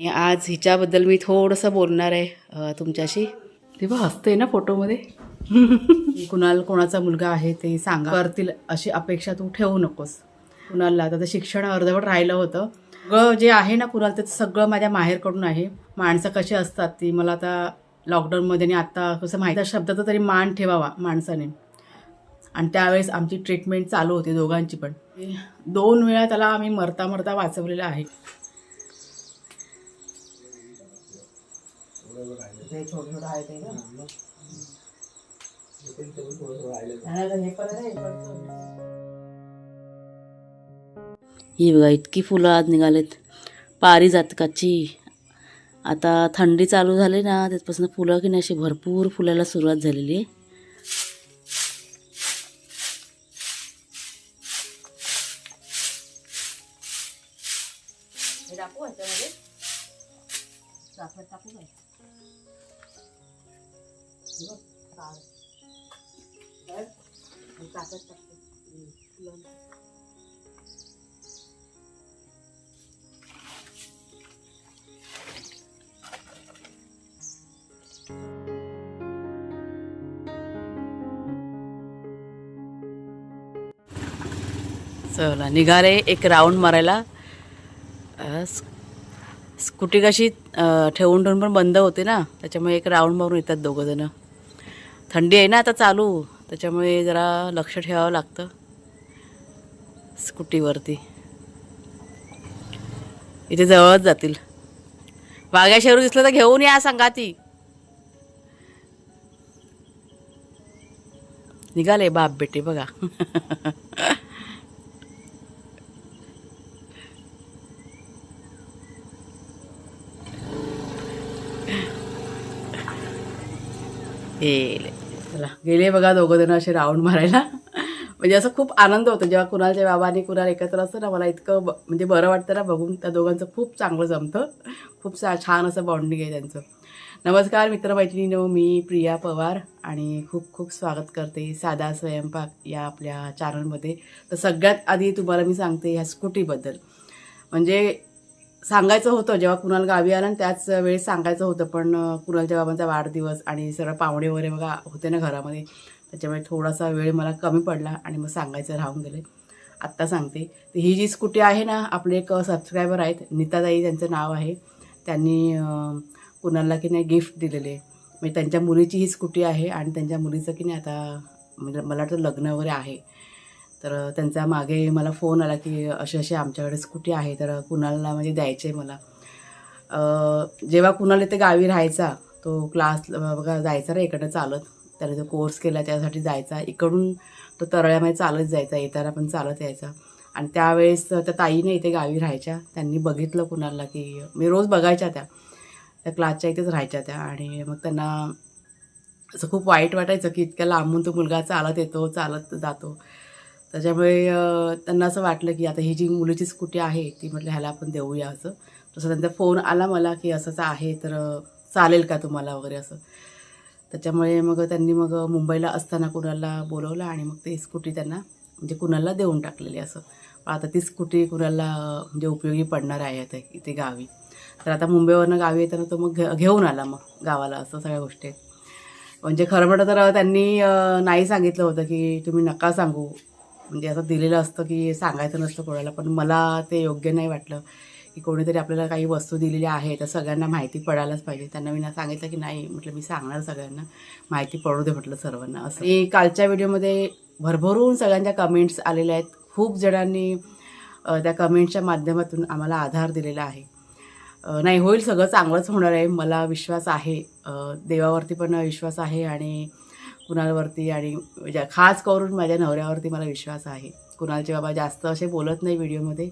आणि आज हिच्याबद्दल मी थोडंसं बोलणार आहे तुमच्याशी. तेव्हा हसते ना फोटोमध्ये? कुणाल कोणाचा मुलगा आहे ते सांगा. करतील अशी अपेक्षा तू ठेवू नकोस. कुणालला आता शिक्षण अर्धवट राहिलं होतं. सगळं जे आहे ना कुणाल ते सगळं माझ्या माहेरकडून आहे. माणसं कशी असतात ती मला आता लॉकडाऊनमध्ये आणि आता कसं माहिती? शब्दाचा तरी मान ठेवावा माणसाने. आणि त्यावेळेस आमची ट्रीटमेंट चालू होती दोघांची पण. दोन वेळा त्याला आम्ही मरता मरता वाचवलेलं आहे. छोटं छोटं आहे ते ना. हे पण आहे, हे. ही बघा इतकी फुलं आज निघालेत. पारिजातकाची आता थंडी चालू झाली ना त्यापासून फुलं की नाही अशी भरपूर फुलायला सुरुवात झालेली आहे. चला निघाले एक राऊंड मारायला. स्कूटी कशी ठेवून ठेवून पण बंद होते ना त्याच्यामुळे एक राऊंड मारून येतात दोघं जण. थंडी आहे ना आता चालू त्याच्यामुळे जरा लक्ष ठेवावं लागतं. स्कूटीवरती. इथे जवळच जातील. वाघ्या शेरू दिसलं तर घेऊन या संघाती निघाले बाप बेटे बघा. गेले चला. गेले बघा दोघं जण असे राऊंड मारायला. म्हणजे असं खूप आनंद होतो. जेव्हा कुणालच्या बाबा आणि कुणाल एकत्र असतं ना मला इतकं ब- म्हणजे बरं वाटतं ना बघून. त्या दोघांचं खूप चांगलं जमतं. खूप सा छान असं बॉन्डिंग आहे त्यांचं. नमस्कार मित्रमैत्रिणीनो मी प्रिया पवार आणि खूप खूप स्वागत करते साधा स्वयंपाक या आपल्या चॅनलमध्ये तर सगळ्यात आधी तुम्हाला मी सांगते ह्या स्कूटीबद्दल म्हणजे सांगायचं होतं जेव्हा कुणाल गावी आला ना त्याच वेळेस सांगायचं होतं पण कुणालच्या बाबांचा वाढदिवस आणि सरळ पाहुणे वगैरे बघा होते ना घरामध्ये. त्याच्यामुळे थोडासा वेळ मला कमी पडला आणि मग सांगायचं राहून गेले. आत्ता सांगते. तर ही जी स्कूटी आहे ना आपले एक सबस्क्रायबर आहेत नीताताई त्यांचं नाव आहे. त्यांनी कुणाला कुणालला की नाही गिफ्ट दिलेले. म्हणजे त्यांच्या मुलीची ही स्कूटी आहे आणि त्यांच्या मुलीचं की नाही आता म्हणजे मला वाटतं लग्न वगैरे आहे. तर त्यांचा मागे मला फोन आला की असे अशी आमच्याकडे स्कूटी आहे तर कुणाला म्हणजे द्यायचे आहे मला. जेव्हा कुणाला इथे गावी राहायचा तो क्लास बघा जायचा रे इकडं चालत. त्याने जो कोर्स केला त्यासाठी जायचा. इकडून तो तरळ्यामध्ये चालत जायचा येताना पण चालत यायचा. आणि त्यावेळेस त्या ताईने इथे गावी राहायच्या. त्यांनी बघितलं कुणाला की मी रोज बघायच्या त्या. त्या क्लासच्या इथेच राहायच्या त्या. आणि मग त्यांना असं खूप वाईट वाटायचं की इतक्या लांबून तो मुलगा चालत येतो चालत जातो. त्याच्यामुळे त्यांना असं वाटलं की आता ही जी मुलीची स्कूटी आहे ती म्हटलं ह्याला आपण देऊया असं. तसं त्यांचा फोन आला मला की असंच आहे तर चालेल का तुम्हाला वगैरे असं. त्याच्यामुळे मग त्यांनी मग मुंबईला असताना कुणाला बोलवलं आणि मग ते स्कूटी त्यांना म्हणजे कुणाला देऊन टाकलेली असं. आता ती स्कूटी कुणाला म्हणजे उपयोगी पडणार आहे आता इथे गावी. तर आता मुंबईवरनं गावी येताना तो मग घेऊन आला मग गावाला असं सगळ्या गोष्टी. आहेत. म्हणजे खरं म्हटलं तर त्यांनी नाही सांगितलं होतं की तुम्ही नका सांगू म्हणजे असं दिलेलं असतं की सांगायचं नसतं कोणाला पण मला ते योग्य नाही वाटलं की कोणीतरी आपल्याला काही वस्तू दिलेली आहे तर सगळ्यांना माहिती पडायलाच पाहिजे. त्यांना मी ना सांगितलं की नाही म्हटलं मी सांगणार सगळ्यांना माहिती पडू दे म्हटलं सर्वांना असं. आणि कालच्या व्हिडिओमध्ये भरभरून सगळ्यांच्या कमेंट्स आलेल्या आहेत. खूप जणांनी त्या कमेंट्सच्या माध्यमातून आम्हाला आधार दिलेला आहे. नाही होईल सगळं चांगलंच होणार आहे. मला विश्वास आहे. देवावरती पण विश्वास आहे आणि कुणालवरती आणि खास करून माझ्या नवऱ्यावरती मला विश्वास आहे. कुणालचे बाबा जास्त असे बोलत नाही व्हिडिओमध्ये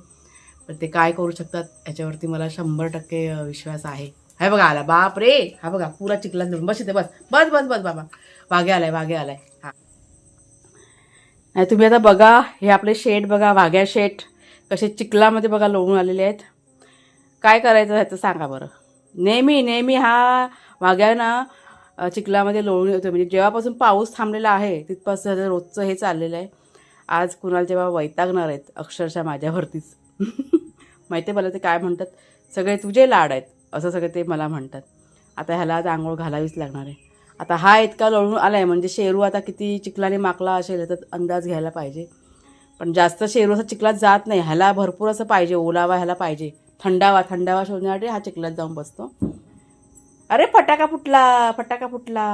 पण ते काय करू शकतात याच्यावरती मला शंभर टक्के विश्वास आहे. हाय बघा आला. बाप रे! हा बघा पुरा चिखलात धरून बस इथे बस. बस बस बस बाबा. वाघे आलाय वाघे आलाय. हा. नाही तुम्ही आता बघा हे आपले शेट बघा वाघ्या शेट कसे चिखलामध्ये बघा लोळून आलेले आहेत. काय करायचं ह्याचं सांगा बरं. नेहमी नेहमी हा वाघ्या ना चिखलामध्ये लोळून येतो म्हणजे जेव्हापासून पाऊस थांबलेला आहे तिथपासून रोजचं हे चाललेलं आहे. आज कुणाला जेव्हा वैतागणार आहेत अक्षरशः माझ्यावरतीच. माहिती आहे मला ते काय म्हणतात? सगळे तुझे लाड आहेत असं सगळे ते मला म्हणतात. आता ह्याला आज आंघोळ घालावीच लागणार आहे. आता हा इतका लोळून आला आहे म्हणजे शेरू आता किती चिखलाने माकला असेल याचा अंदाज घ्यायला पाहिजे. पण जास्त शेरू असं चिखलात जात नाही. ह्याला भरपूर असं पाहिजे ओलावा ह्याला पाहिजे. थंडावा थंडावा शोधण्यासाठी हा चिखलात जाऊन बसतो. अरे फटाका फुटला फटाका फुटला.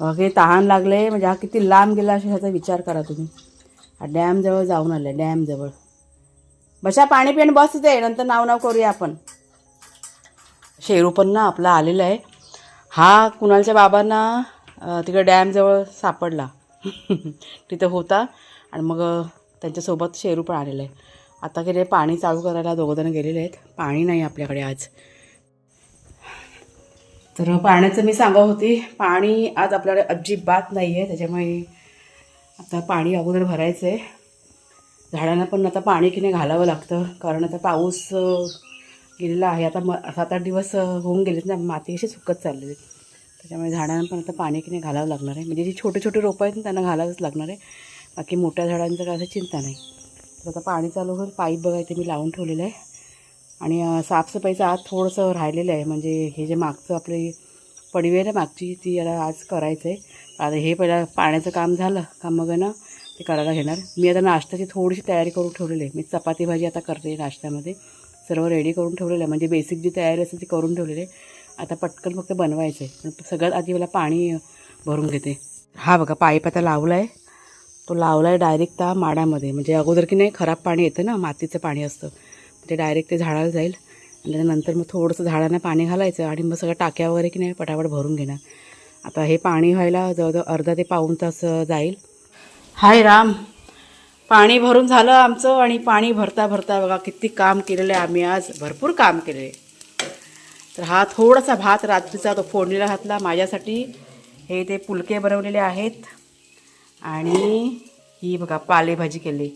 हे तहान लागले म्हणजे हा किती लांब गेला असे ह्याचा विचार करा तुम्ही. हा डॅमजवळ जाऊन आले डॅमजवळ बशा पाणी पिण बस दे नंतर नाव नाव करूया आपण. शेरू पण ना आपला आलेला आहे. हा कुणालच्या बाबांना तिकडे डॅमजवळ सापडला. तिथं होता. आणि मग त्यांच्यासोबत शेरू पण आलेला आहे. आता गेले पाणी चालू करायला दोघंजण गेलेले आहेत. पाणी नाही आपल्याकडे आज. तर पाण्याचं मी सांगा होती पाणी आज आपल्याकडे अजिबात नाही आहे त्याच्यामुळे आता पाणी अगोदर भरायचं आहे झाडांना पण आता पाणी की नाही घालावं लागतं कारण आता पाऊस गेलेला आहे. आता म सात आठ दिवस होऊन गेलेत ना माती अशी सुकत चालली आहे त्याच्यामुळे झाडांना पण आता पाणी की नाही घालावं लागणार आहे. म्हणजे जी छोटे छोटे रोपं आहेत ना त्यांना घालावंच लागणार आहे. बाकी मोठ्या झाडांचं काय असं चिंता नाही. तर आता पाणी चालू होईल पाईप बघा इथे मी लावून ठेवलेलं आहे. आणि साफसफाईचं आज थोडंसं राहिलेलं आहे. म्हणजे हे जे मागचं आपली पडवी आहे ना मागची ती याला आज करायचं आहे आता हे पहिला पाण्याचं काम झालं का मग ना ते करायला घेणार. मी आता नाश्त्याची थोडीशी तयारी करून ठेवलेली आहे. मी चपाती भाजी आता करते नाश्त्यामध्ये. सर्व रेडी करून ठेवलेलं आहे. म्हणजे बेसिक जी तयारी असते ती करून ठेवलेली आहे. आता पटकन फक्त बनवायचं आहे पण सगळ्यात आधी मला पाणी भरून घेते. हा बघा पाईप आता लावला आहे. तो लावला आहे डायरेक्ट त्या माडामध्ये म्हणजे अगोदर की नाही खराब पाणी येतं ना मातीचं पाणी असतं. ते डायरेक्ट ते झाडाला जाईल. आणि त्याच्यानंतर मग थोडंसं झाडांना पाणी घालायचं आणि मग सगळं टाक्या वगैरे की नाही पटापट भरून घेणार. आता हे पाणी व्हायला जवळजवळ अर्धा ते पाऊण तास जाईल. हाय राम. पाणी भरून झालं आमचं आणि पाणी भरता भरता बघा किती काम केलेलं आहे आम्ही आज. भरपूर काम केले तर हा थोडासा भात रात्रीचा तो फोडणीला घातला. माझ्यासाठी हे ते पुलके बनवलेले आहेत. आणि ही बघा पालेभाजी केली.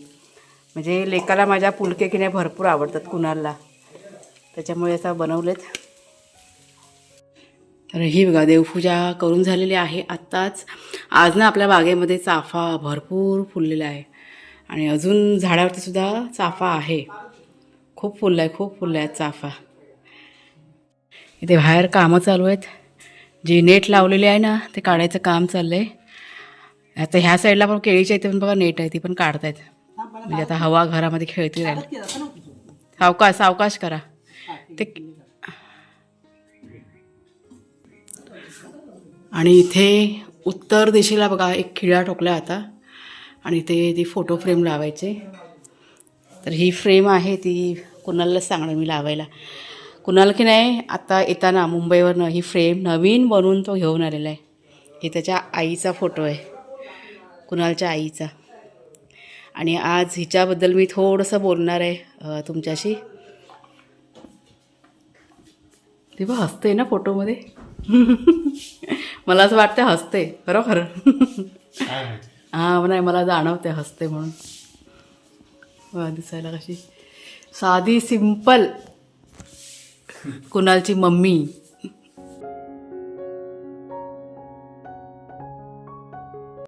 म्हणजे लेकाला माझ्या पुलके की भरपूर आवडतात कुणाला त्याच्यामुळे असं बनवलेत. तर ही बघा देवपूजा करून झालेली आहे. आत्ताच आज ना आपल्या बागेमध्ये चाफा भरपूर फुललेला आहे. आणि अजून झाडावरती सुद्धा चाफा आहे. खूप फुललं आहे खूप फुललं आहे चाफा. इथे बाहेर कामं चालू आहेत. जी नेट लावलेली आहे ना ते काढायचं काम चाललं आहे आता ह्या साईडला पण केळीच्या इथे पण बघा नेट आहे ती पण काढतायत. म्हणजे आता हवा घरामध्ये खेळती राहील. सावकाश सावकाश करा. ते आणि इथे उत्तर दिशेला बघा एक खिळा ठोकला आता. आणि इथे ती फोटो फ्रेम लावायचे. तर ही फ्रेम आहे ती कुणालाच सांगणार मी लावायला. कुणाल की नाही आता येताना मुंबईवरनं ही फ्रेम नवीन बनवून तो घेऊन आलेला आहे. हे त्याच्या आईचा फोटो आहे. कुणालच्या आईचा. आणि आज हिच्याबद्दल मी थोडंसं बोलणार आहे तुमच्याशी. ते बघ हसते ना फोटोमध्ये? मला असं वाटतं हसते खरोखर. हां नाही मला जाणवते हसते म्हणून. दिसायला कशी. साधी सिंपल. कुणालची मम्मी.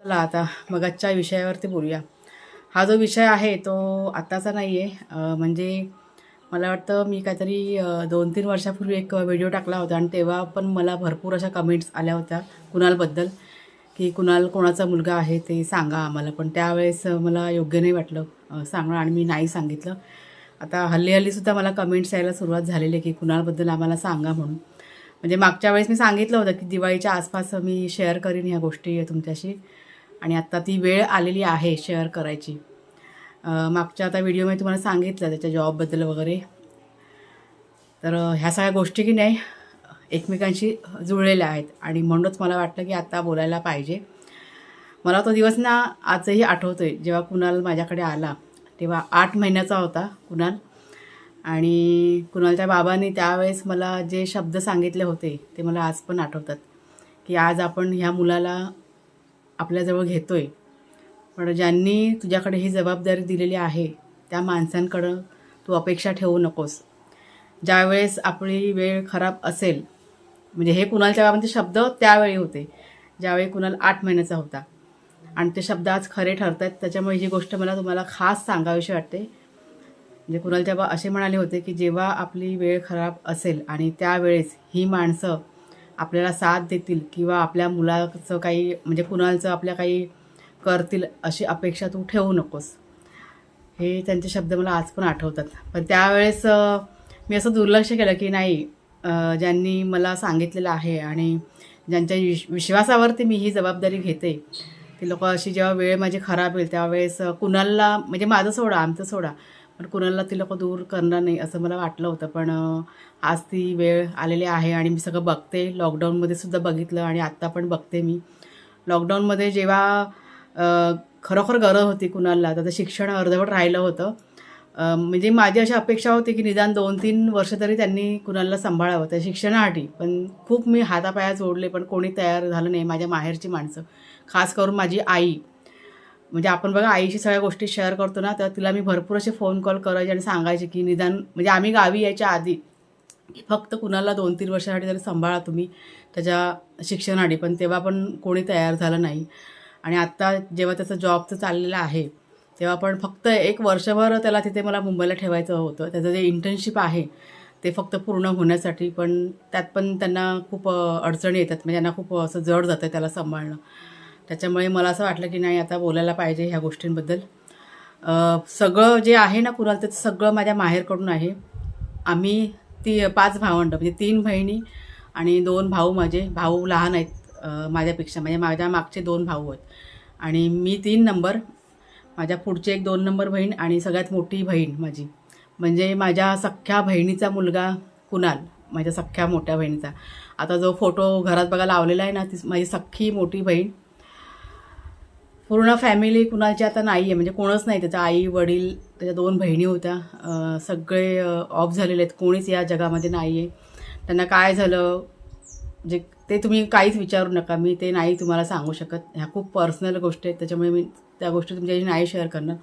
चला आता मगाच्या विषयावरती बोलूया. हा जो विषय आहे तो आत्ताचा नाही आहे म्हणजे मला वाटतं मी काहीतरी दोन तीन वर्षापूर्वी एक व्हिडिओ टाकला होता आणि तेव्हा पण मला भरपूर अशा कमेंट्स आल्या होत्या कुणालबद्दल की कुणाल कोणाचा मुलगा आहे ते सांगा आम्हाला. पण त्यावेळेस मला योग्य नाही वाटलं सांगणं आणि मी नाही सांगितलं. आता हल्ली हल्लीसुद्धा मला कमेंट्स यायला सुरुवात झालेली आहे की कुणालबद्दल आम्हाला सांगा म्हणून. म्हणजे मागच्या वेळेस मी सांगितलं होतं की दिवाळीच्या आसपास मी शेअर करीन ह्या गोष्टी तुमच्याशी. आणि आत्ता ती वेळ आलेली आहे शेअर करायची. मागच्या आता व्हिडिओमध्ये तुम्हाला सांगितलं त्याच्या जॉबबद्दल वगैरे. तर ह्या सगळ्या गोष्टी की नाही एकमेकांशी जुळलेल्या आहेत. आणि म्हणूनच मला वाटलं की आता बोलायला पाहिजे. मला तो दिवस ना आजही आठवतो आहे जेव्हा कुणाल माझ्याकडे आला तेव्हा आठ महिन्याचा होता कुणाल. आणि कुणालच्या बाबांनी त्यावेळेस मला जे शब्द सांगितले होते ते मला आज पण आठवतात. की आज आपण ह्या मुलाला आपल्याजवळ घेतो आहे पण ज्यांनी तुझ्याकडे ही जबाबदारी दिलेली आहे त्या माणसांकडं तू अपेक्षा ठेवू नकोस. ज्यावेळेस आपली वेळ खराब असेल म्हणजे हे कुणालच्या बाबांचे शब्द त्यावेळी होते ज्यावेळी कुणाल आठ महिन्याचा होता. आणि ते शब्द आज खरे ठरत आहेत त्याच्यामुळे ही गोष्ट मला तुम्हाला खास सांगावीशी वाटते. म्हणजे कुणालच्या बा असे म्हणाले होते की जेव्हा आपली वेळ खराब असेल आणि त्यावेळेस ही माणसं आपल्याला साथ देतील किंवा आपल्या मुलाचं काही म्हणजे कुणालचं आपल्या काही करतील अशी अपेक्षा तू ठेवू नकोस. हे त्यांचे शब्द मला आज पण आठवतात. पण त्यावेळेस मी असं दुर्लक्ष केलं की नाही ज्यांनी मला सांगितलेलं आहे आणि ज्यांच्या विश विश्वासावरती मी ही जबाबदारी घेते ती लोक अशी जेव्हा वेळ माझी खराब होईल त्यावेळेस कुणाला कुणालला म्हणजे माझं सोडा आमचं सोडा पण कुणाला ती लोक दूर करणार नाही असं मला वाटलं होतं. पण आज ती वेळ आलेली आहे आणि मी सगळं बघते. लॉकडाऊनमध्ये सुद्धा बघितलं आणि आत्ता पण बघते मी. लॉकडाऊनमध्ये जेव्हा खरोखर गरज होती कुणाला त्याचं शिक्षण अर्धवट राहिलं होतं. म्हणजे माझी अशी अपेक्षा होती की निदान दोन तीन वर्ष तरी त्यांनी कुणाला सांभाळावं. त्या शिक्षणासाठी. पण खूप मी हातापाया जोडले पण कोणी तयार झालं नाही माझ्या माहेरची माणसं. खास करून माझी आई. म्हणजे आपण बघा आईशी सगळ्या गोष्टी शेअर करतो ना तर तिला मी भरपूर असे फोन कॉल करायचे आणि सांगायचे की निदान म्हणजे आम्ही गावी यायच्या आधी की फक्त कुणाला दोन तीन वर्षासाठी तरी सांभाळा तुम्ही त्याच्या शिक्षणासाठी पण तेव्हा पण कोणी तयार झालं नाही. आणि आत्ता जेव्हा त्याचं जॉबचं चाललेलं आहे तेव्हा पण फक्त एक वर्षभर त्याला तिथे मला मुंबईला ठेवायचं होतं. त्याचं जे इंटर्नशिप आहे ते फक्त पूर्ण होण्यासाठी पण त्यात पण त्यांना खूप अडचणी येतात. म्हणजे त्यांना खूप असं जड जातं त्याला सांभाळणं. त्याच्यामुळे मला असं वाटलं की नाही आता बोलायला पाहिजे ह्या गोष्टींबद्दल. सगळं जे आहे ना कुणाल ते सगळं माझ्या माहेरकडून आहे. आम्ही ती पाच भावंड म्हणजे तीन बहिणी आणि दोन भाऊ माझे. भाऊ लहान आहेत माझ्यापेक्षा म्हणजे माझ्या मागचे दोन भाऊ आहेत. आणि मी तीन नंबर माझ्या पुढचे एक दोन नंबर बहीण आणि सगळ्यात मोठी बहीण माझी. म्हणजे माझ्या सख्ख्या बहिणीचा मुलगा कुणाल माझ्या सख्ख्या मोठ्या बहिणीचा. आता जो फोटो घरात बघा लावलेला आहे ना ती माझी सख्खी मोठी बहीण. पूर्ण फॅमिली कुणाची आता नाही आहे म्हणजे कोणच नाही. त्याच्या आई वडील त्याच्या दोन बहिणी होत्या. सगळे ऑफ झालेले आहेत. कोणीच या जगामध्ये नाही आहे त्यांना काय झालं? जे ते तुम्ही काहीच विचारू नका. मी ते नाही तुम्हाला सांगू शकत. ह्या खूप पर्सनल गोष्टी आहेत. त्याच्यामुळे मी त्या गोष्टी तुमच्याशी नाही शेअर करणार.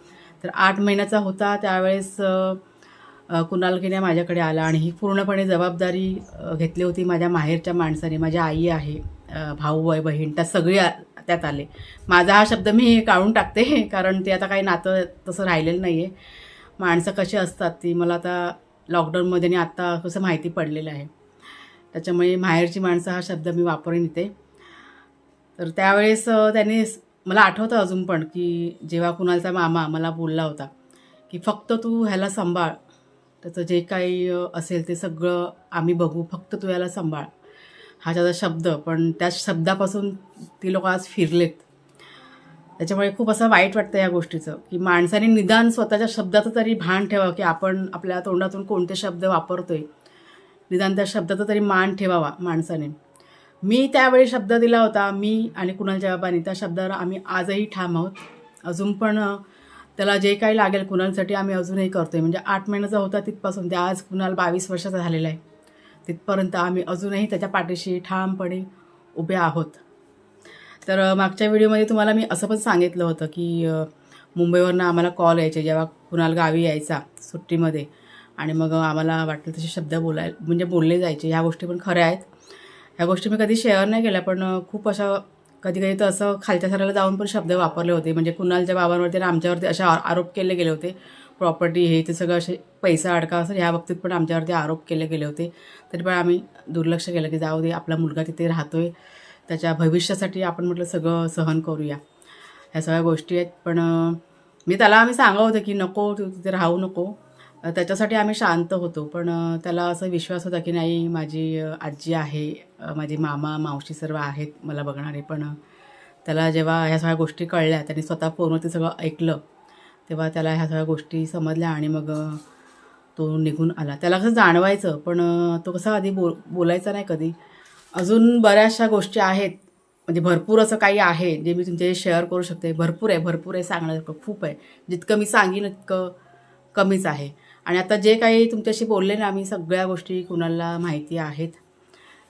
तर आठ महिन्याचा होता. त्यावेळेस अं, कुणाल किने माझ्याकडे आला आणि ही पूर्णपणे जबाबदारी घेतली होती माझ्या माहेरच्या माणसाने. माझी आई आहे. भाऊ आहे बहीण त्या सगळी आ- त्यात आले. माझा हा शब्द मी काढून टाकते कारण ते आता काही नातं तसं राहिलेलं नाही आहे माणसं कशी असतात ती मला आता लॉकडाऊनमध्ये आणि आत्ता कसं माहिती पडलेलं आहे. त्याच्यामुळे माहेरची माणसं हा शब्द मी वापरून येते. तर त्यावेळेस त्याने त्यांनी मला आठवतं अजून पण की जेव्हा कुणालचा मामा मला बोलला होता की फक्त तू ह्याला सांभाळ. त्याचं जे काही असेल ते सगळं आम्ही बघू फक्त तू याला सांभाळ. हा त्याचा शब्द पण त्या शब्दापासून ती लोक आज फिरलेत. त्याच्यामुळे खूप असं वाईट वाटतं या गोष्टीचं की माणसाने निदान स्वतःच्या शब्दाचं तरी भान ठेवावं की आपण आपल्या तोंडातून कोणते शब्द वापरतोय. निदान त्या शब्दाचा तरी मान ठेवावा माणसाने. मी त्यावेळी शब्द दिला होता मी आणि कुणालच्या बाबांनी त्या शब्दावर आम्ही आजही ठाम आहोत. अजून पण त्याला जे काही लागेल कुणालसाठी आम्ही अजूनही करतोय. म्हणजे आठ महिन्याचा होता तिथपासून ते आज कुणाल बावीस वर्षाचा झालेला आहे. तिथपर्यंत आम्ही अजूनही त्याच्या पाठीशी ठामपणे उभे आहोत. तर मागच्या व्हिडिओमध्ये तुम्हाला मी असं पण सांगितलं होतं की मुंबईवरनं आम्हाला कॉल यायचे जेव्हा कुणाल गावी यायचा सुट्टीमध्ये. आणि मग आम्हाला वाटलं तसे शब्द बोलाय म्हणजे बोलले जायचे. ह्या गोष्टी पण खऱ्या आहेत. ह्या गोष्टी मी कधी शेअर नाही केल्या पण खूप अशा कधी कधी तर असं खालच्या सराला जाऊन पण शब्द वापरले होते. म्हणजे कुणालच्या बाबांवरती आणि आमच्यावरती असे आरोप केले गेले होते. प्रॉपर्टी हे ते सगळं असे पैसा अडका असं ह्या बाबतीत पण आमच्यावरती आरोप केले गेले होते. तरी पण आम्ही दुर्लक्ष केलं की जाऊ दे आपला मुलगा तिथे राहतो आहे त्याच्या भविष्यासाठी आपण म्हटलं सगळं सहन करूया. ह्या सगळ्या गोष्टी आहेत. पण मी त्याला आम्ही सांगत होतं की नको तू तिथे राहू नको. त्याच्यासाठी आम्ही शांत होतो. पण त्याला असं विश्वास होता की नाही माझी आजी आहे माझे माझी मामा मावशी सर्व आहेत मला बघणारे. पण त्याला जेव्हा ह्या सगळ्या गोष्टी कळल्या त्यांनी स्वतः फोनवरती सगळं ऐकलं. तेव्हा त्याला ह्या सगळ्या गोष्टी समजल्या आणि मग तो निघून आला. त्याला कसं जाणवायचं पण तो कसा आधी बोल बोलायचा नाही कधी. अजून बऱ्याचशा गोष्टी आहेत. म्हणजे भरपूर असं काही आहे जे मी तुमच्याशी शेअर करू शकते. भरपूर आहे भरपूर आहे सांगण्यासारखं खूप आहे. जितकं मी सांगेन तितकं कमीच आहे. आणि आता जे काही तुमच्याशी बोलले ना मी सगळ्या गोष्टी कुणाला माहिती आहेत.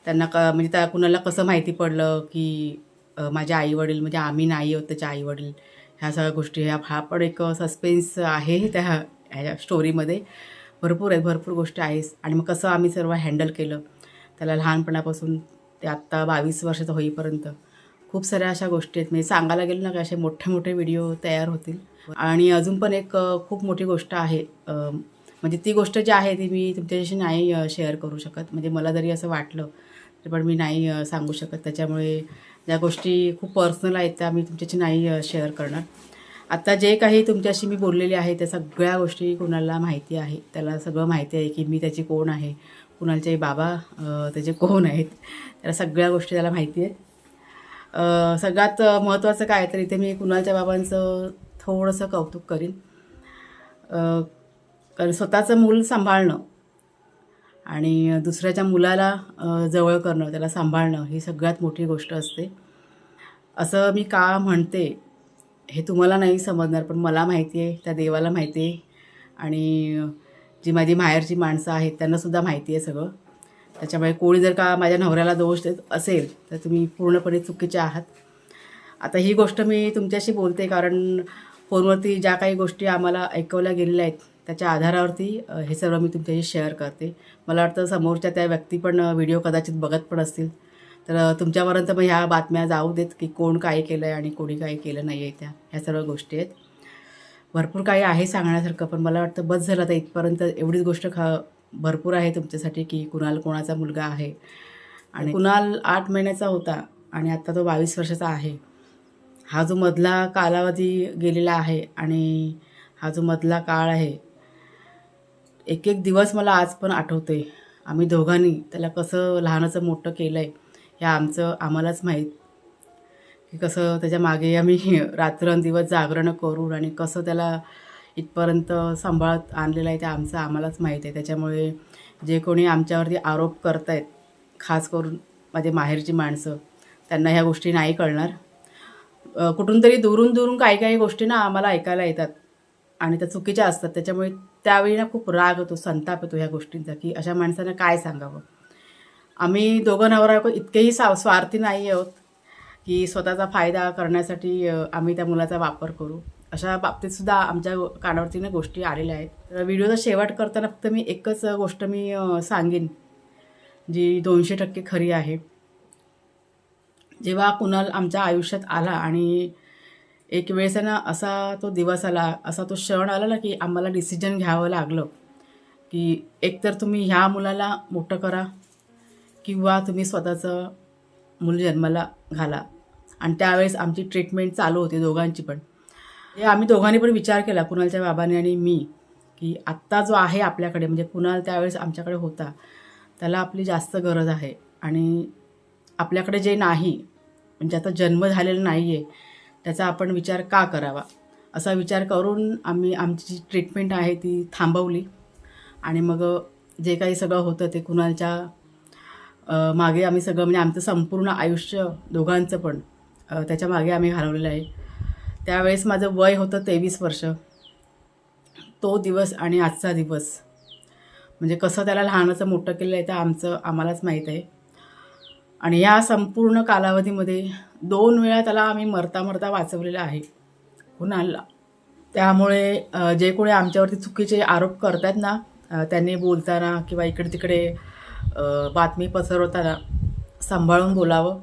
त्यांना क म्हणजे त्या कुणाला कसं माहिती पडलं की माझे आईवडील म्हणजे आम्ही नाही आहोत त्याचे आईवडील. ह्या सगळ्या गोष्टी ह्या हा पण एक सस्पेन्स आहे त्या ह्या स्टोरीमध्ये भरपूर आहेत भरपूर गोष्टी आहेत आणि मग कसं आम्ही सर्व हँडल केलं त्याला लहानपणापासून ते आत्ता बावीस वर्षाचं होईपर्यंत. खूप साऱ्या अशा गोष्टी आहेत. म्हणजे सांगायला गेलं ना का असे मोठे मोठे व्हिडिओ तयार होतील. आणि अजून पण एक खूप मोठी गोष्ट आहे म्हणजे ती गोष्ट जी आहे ती मी तुमच्याशी नाही शेअर करू शकत. म्हणजे मला जरी असं वाटलं तरी पण मी नाही सांगू शकत. त्याच्यामुळे ज्या गोष्टी खूप पर्सनल आहेत त्या मी तुमच्याशी नाही शेअर करणार. आता जे काही तुमच्याशी मी बोललेले आहे त्या सगळ्या गोष्टी कुणाला माहिती आहे त्याला सगळं माहिती आहे की मी त्याची कोण आहे कुणालचे बाबा त्याचे कोण आहेत त्याला सगळ्या गोष्टी त्याला माहिती आहेत सगळ्यात महत्त्वाचं काय तर इथे मी कुणालच्या बाबांचं थोडंसं कौतुक करीन. कारण स्वतःचं मूल सांभाळणं आणि दुसऱ्याच्या मुलाला जवळ करणं त्याला सांभाळणं ही सगळ्यात मोठी गोष्ट असते. असं मी का म्हणते हे तुम्हाला नाही समजणार पण मला माहिती आहे त्या देवाला माहिती आहे. आणि जी माझी माहेरची माणसं आहेत त्यांनासुद्धा माहिती आहे सगळं. त्याच्यामुळे कोणी जर का माझ्या नवऱ्याला दोष देत असेल तर तुम्ही पूर्णपणे चुकीचे आहात. आता ही गोष्ट मी तुमच्याशी बोलते कारण फोनवरती ज्या काही गोष्टी आम्हाला ऐकवल्या गेलेल्या आहेत त्याच्या आधारावरती हे सर्व मी तुमच्याशी शेअर करते. मला वाटतं समोरच्या त्या व्यक्ती पण व्हिडिओ कदाचित बघत पण असतील. तर तुमच्यापर्यंत मग ह्या बातम्या जाऊ देत की कोण काय केलं आहे आणि कोणी काय केलं नाही आहे त्या ह्या सर्व गोष्टी आहेत. भरपूर काही आहे सांगण्यासारखं पण मला वाटतं बस झालं आता इथपर्यंत एवढीच गोष्ट खा भरपूर आहे तुमच्यासाठी की कुणाल कोणाचा मुलगा आहे. आणि कुणाल आठ महिन्याचा होता आणि आत्ता तो बावीस वर्षाचा आहे. हा जो मधला कालावधी गेलेला आहे आणि हा जो मधला काळ आहे एक एक दिवस मला आज पण आठवते आहे आम्ही दोघांनी त्याला कसं लहानाचं मोठं केलं आहे हे आमचं आम्हालाच माहीत. की कसं त्याच्यामागे आम्ही रात्रंदिवस जागरणं करून आणि कसं त्याला इथपर्यंत सांभाळत आणलेलं आहे ते आमचं आम्हालाच माहीत आहे. त्याच्यामुळे जे कोणी आमच्यावरती आरोप करत आहेत खास करून माझे माहेरची माणसं त्यांना ह्या गोष्टी नाही कळणार. कुठून तरी दुरून दुरून काही काही गोष्टी ना आम्हाला ऐकायला येतात आणि त्या चुकीच्या असतात. त्याच्यामुळे त्यावेळी ना खूप राग येतो संताप येतो ह्या गोष्टींचा की अशा माणसानं काय सांगावं? आम्ही दोघं नवरा इतकेही सा स्वार्थी नाही आहोत की स्वतःचा फायदा करण्यासाठी आम्ही त्या मुलाचा वापर करू. अशा बाबतीतसुद्धा आमच्या कानावरतीनं गोष्टी आलेल्या आहेत. तर व्हिडिओचा शेवट करताना फक्त मी एकच गोष्ट मी सांगेन जी दोनशे टक्के खरी आहे. जेव्हा कुणाल आमच्या आयुष्यात आला आणि एक वेळेस आहे ना असा तो दिवस आला असा तो क्षण आला ना की आम्हाला डिसिजन घ्यावं लागलं की एकतर तुम्ही ह्या मुलाला मोठं करा किंवा तुम्ही स्वतःचं मूल जन्माला घाला. आणि त्यावेळेस आमची ट्रीटमेंट चालू होती दोघांची पण. हे आम्ही दोघांनी पण विचार केला कुणालच्या बाबाने आणि मी की आत्ता जो आहे आपल्याकडे म्हणजे कुणाल त्यावेळेस आमच्याकडे होता त्याला आपली जास्त गरज आहे. आणि आपल्याकडे जे नाही म्हणजे आता जन्म झालेला नाही आहे त्याचा आपण विचार का करावा? असा विचार करून आम्ही आमची जी ट्रीटमेंट आहे ती थांबवली. आणि मग जे काही सगळं होतं ते कुणालच्या मागे आम्ही सगळं म्हणजे आमचं संपूर्ण आयुष्य दोघांचं पण त्याच्यामागे आम्ही घालवलेलं आहे. त्यावेळेस माझं वय होतं तेवीस वर्ष. तो दिवस आणि आजचा दिवस. म्हणजे कसं त्याला लहानाचं मोठं केलं आहे ते आमचं आम्हालाच माहीत आहे. आणि या संपूर्ण कालावधीमध्ये दोन वेळा त्याला आम्ही मरता मरता वाचवलेलं आहे. कुणाला त्यामुळे जे कोणी आमच्यावरती चुकीचे आरोप करतात ना त्यांनी बोलताना किंवा इकडे तिकडे बातमी पसरवताना सांभाळून बोलावं.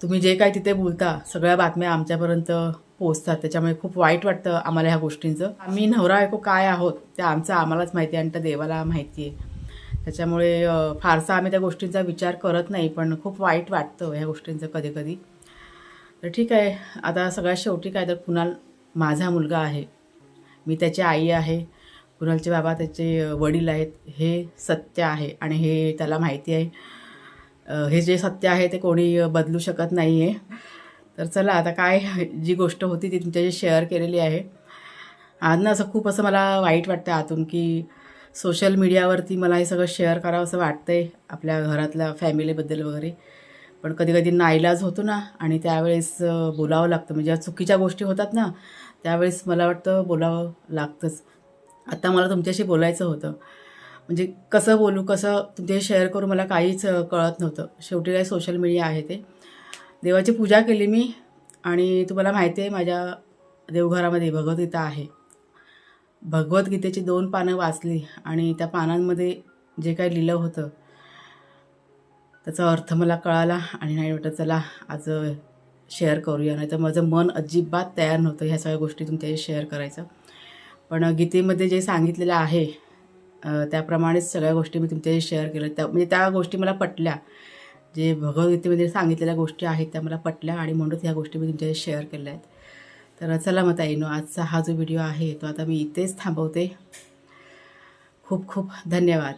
तुम्ही जे काय तिथे बोलता सगळ्या बातम्या आमच्यापर्यंत पोचतात त्याच्यामुळे खूप वाईट वाटतं आम्हाला ह्या गोष्टींचं. आम्ही नवरा ऐकू काय आहोत ते आमचं आम्हालाच माहिती आहे आणि त्या देवाला माहिती आहे. त्याच्यामुळे फारसा आम्ही त्या गोष्टींचा विचार करत नाही पण खूप वाईट वाटतं ह्या गोष्टींचं कधी कधी. तर ठीक आहे आता सगळ्यात शेवटी काय तर कुणाल माझा मुलगा आहे. मी त्याची आई आहे. कुणालचे बाबा त्याचे वडील आहेत. हे सत्य आहे आणि हे त्याला माहिती आहे. हे जे सत्य आहे ते कोणी बदलू शकत नाही आहे तर चला आता काय जी गोष्ट होती ती तुमच्याशी शेअर केलेली आहे. आज ना असं खूप असं मला वाईट वाटतं आतून की सोशल मीडियावरती मला हे सगळं शेअर करावं असं आहे आपल्या घरातल्या फॅमिलीबद्दल वगैरे. पण कधी कधी नाईलाज होतो ना आणि त्यावेळेस बोलावं लागतं. म्हणजे ज्या चुकीच्या गोष्टी होतात ना त्यावेळेस मला वाटतं बोलावं लागतंच. आत्ता मला तुमच्याशी बोलायचं होतं. म्हणजे कसं बोलू कसं तुमच्याशी शेअर करू मला काहीच कळत नव्हतं. शेवटी काय सोशल मीडिया आहे ते. देवाची पूजा केली मी आणि तुम्हाला माहिती आहे माझ्या देवघरामध्ये भगवद्गीता आहे. भगवद्गीतेची दोन पानं वाचली आणि त्या पानांमध्ये जे काही लिहिलं होतं त्याचा अर्थ मला कळाला आणि नाही वाटत चला आज शेअर करूया. नाही तर माझं मन अजिबात तयार नव्हतं ह्या सगळ्या गोष्टी तुमच्याशी शेअर करायचं. पण गीतेमध्ये जे सांगितलेलं आहे त्याप्रमाणेच सगळ्या गोष्टी मी तुमच्याशी शेअर केल्या. त्या म्हणजे त्या गोष्टी मला पटल्या. जे भगवद्गीतेमध्ये सांगितलेल्या गोष्टी आहेत त्या मला पटल्या आणि म्हणूनच ह्या गोष्टी मी तुमच्याशी शेअर केल्या आहेत. तर चला मग ताईनो आजचा हा जो व्हिडिओ आहे तो आता मी इथेच थांबवते. खूप खूप धन्यवाद.